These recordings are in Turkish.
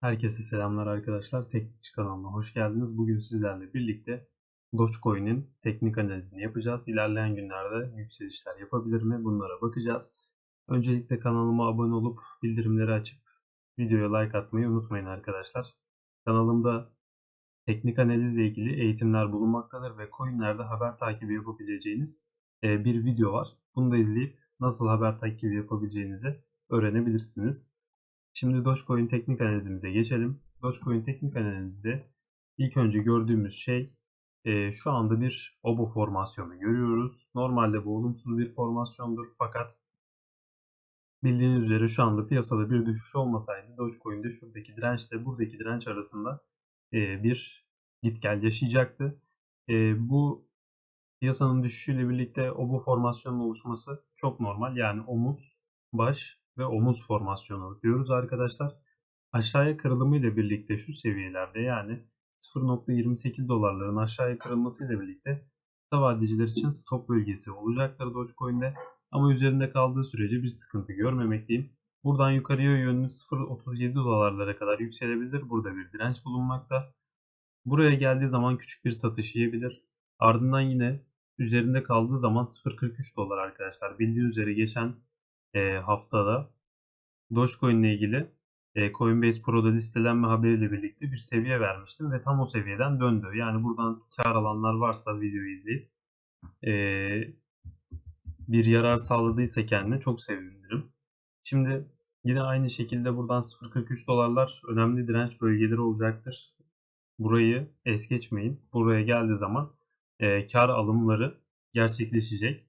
Herkese selamlar arkadaşlar. Teknikçi kanalına hoş geldiniz. Bugün sizlerle birlikte Dogecoin'in teknik analizini yapacağız. İlerleyen günlerde yükselişler yapabilir mi? Bunlara bakacağız. Öncelikle kanalıma abone olup bildirimleri açıp videoya like atmayı unutmayın arkadaşlar. Kanalımda teknik analizle ilgili eğitimler bulunmaktadır ve coinlerde haber takibi yapabileceğiniz e, bir video var. Bunu da izleyip nasıl haber takibi yapabileceğinizi öğrenebilirsiniz. Şimdi Dogecoin teknik analizimize geçelim. Dogecoin teknik analizde ilk önce gördüğümüz şey e, şu anda bir obo formasyonu görüyoruz. Normalde bu olumsuz bir formasyondur fakat bildiğiniz üzere şu anda piyasada bir düşüş olmasaydı Dogecoin'de şuradaki dirençle buradaki direnç arasında e, bir git gel yaşayacaktı. E, bu piyasanın düşüşüyle birlikte obo formasyonun oluşması çok normal. Yani omuz, baş ve omuz formasyonu diyoruz arkadaşlar. Aşağıya kırılımı ile birlikte şu seviyelerde yani 0.28 dolarların aşağıya kırılması ile birlikte kısa vadeciler için stop bölgesi olacaktır Dogecoin'de. Ama üzerinde kaldığı sürece bir sıkıntı görmemekteyim. Buradan yukarıya yönlü 0.37 dolarlara kadar yükselebilir. Burada bir direnç bulunmakta. Buraya geldiği zaman küçük bir satış yiyebilir. Ardından yine üzerinde kaldığı zaman 0.43 dolar arkadaşlar. Bildiğiniz üzere geçen e, haftada Dogecoin ile ilgili e, Coinbase Pro'da listelenme haberiyle birlikte bir seviye vermiştim ve tam o seviyeden döndü. Yani buradan kar alanlar varsa videoyu izleyip e, bir yarar sağladıysa kendine çok sevinirim. Şimdi yine aynı şekilde buradan 0.43 dolarlar önemli direnç bölgeleri olacaktır. Burayı es geçmeyin. Buraya geldiği zaman e, kar alımları gerçekleşecek.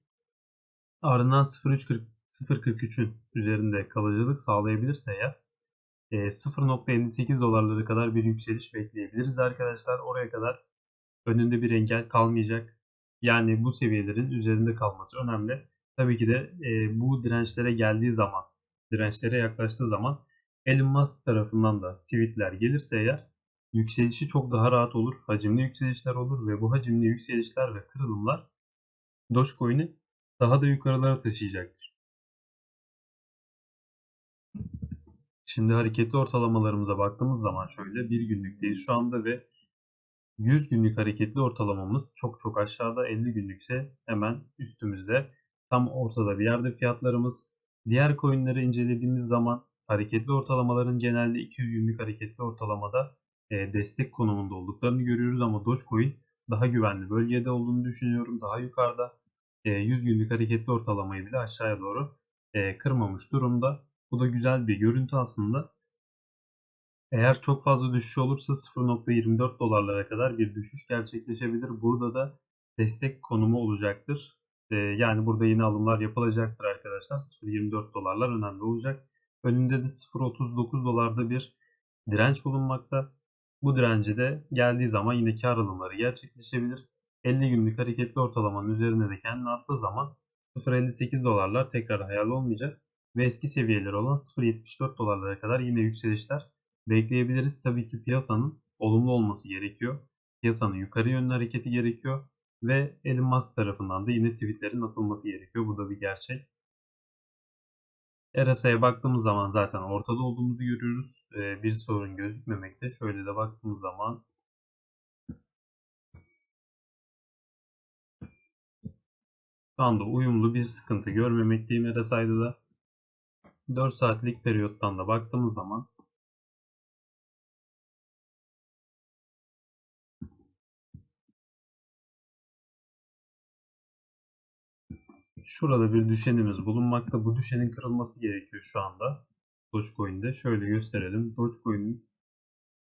Ardından 0.340 0.43'ün üzerinde kalıcılık sağlayabilirse eğer 0.58 e, dolarları kadar bir yükseliş bekleyebiliriz arkadaşlar. Oraya kadar önünde bir engel kalmayacak. Yani bu seviyelerin üzerinde kalması önemli. Tabii ki de e, bu dirençlere geldiği zaman, dirençlere yaklaştığı zaman Elon Musk tarafından da tweetler gelirse eğer yükselişi çok daha rahat olur. Hacimli yükselişler olur ve bu hacimli yükselişler ve kırılımlar Dogecoin'i daha da yukarılara taşıyacaktır. Şimdi hareketli ortalamalarımıza baktığımız zaman şöyle bir günlükteyiz şu anda ve 100 günlük hareketli ortalamamız çok çok aşağıda 50 günlükse hemen üstümüzde tam ortada bir yerde fiyatlarımız. Diğer coinleri incelediğimiz zaman hareketli ortalamaların genelde 200 günlük hareketli ortalamada e, destek konumunda olduklarını görüyoruz ama Dogecoin daha güvenli bölgede olduğunu düşünüyorum. Daha yukarıda 100 e, günlük hareketli ortalamayı bile aşağıya doğru e, kırmamış durumda. Bu da güzel bir görüntü aslında. Eğer çok fazla düşüş olursa 0.24 dolarlara kadar bir düşüş gerçekleşebilir. Burada da destek konumu olacaktır. Ee, yani burada yine alımlar yapılacaktır arkadaşlar. 0.24 dolarlar önemli olacak. Önünde de 0.39 dolarda bir direnç bulunmakta. Bu direnci de geldiği zaman yine kar alımları gerçekleşebilir. 50 günlük hareketli ortalamanın üzerine de kendini attığı zaman 0.58 dolarlar tekrar hayal olmayacak ve eski seviyeleri olan 0.74 dolarlara kadar yine yükselişler bekleyebiliriz. Tabii ki piyasanın olumlu olması gerekiyor. Piyasanın yukarı yönlü hareketi gerekiyor ve Elon Musk tarafından da yine tweetlerin atılması gerekiyor. Bu da bir gerçek. RSI'ye baktığımız zaman zaten ortada olduğumuzu görüyoruz. Ee, bir sorun gözükmemekte. Şöyle de baktığımız zaman şu anda uyumlu bir sıkıntı görmemekteyim RSI'da da. 4 saatlik periyottan da baktığımız zaman şurada bir düşenimiz bulunmakta. Bu düşenin kırılması gerekiyor şu anda. Dogecoin'de. Şöyle gösterelim. Dogecoin'in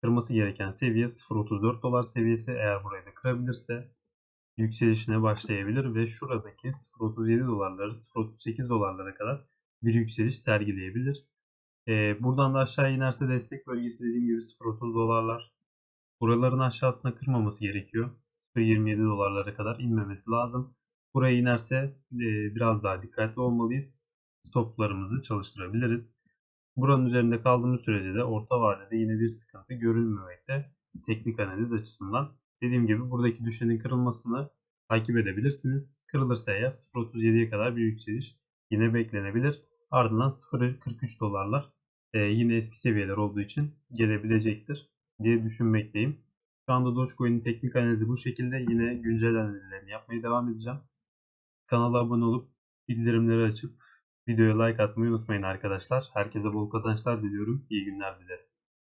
kırması gereken seviye 0.34 dolar seviyesi. Eğer burayı da kırabilirse yükselişine başlayabilir ve şuradaki 0.37 dolarları 0.38 dolarlara kadar bir yükseliş sergileyebilir. Ee, buradan da aşağı inerse destek bölgesi dediğim gibi 0.30 dolarlar. Buraların aşağısına kırmaması gerekiyor. 0.27 dolarlara kadar inmemesi lazım. Buraya inerse e, biraz daha dikkatli olmalıyız. Stoplarımızı çalıştırabiliriz. Buranın üzerinde kaldığımız sürece de orta vadede yine bir sıkıntı görülmemekte teknik analiz açısından. Dediğim gibi buradaki düşenin kırılmasını takip edebilirsiniz. Kırılırsa eğer 0.37'ye kadar bir yükseliş yine beklenebilir. Ardından 0.43 dolarlar e, yine eski seviyeler olduğu için gelebilecektir diye düşünmekteyim. Şu anda Dogecoin'in teknik analizi bu şekilde. Yine güncel analizlerini yapmaya devam edeceğim. Kanala abone olup bildirimleri açıp videoya like atmayı unutmayın arkadaşlar. Herkese bol kazançlar diliyorum. İyi günler dilerim.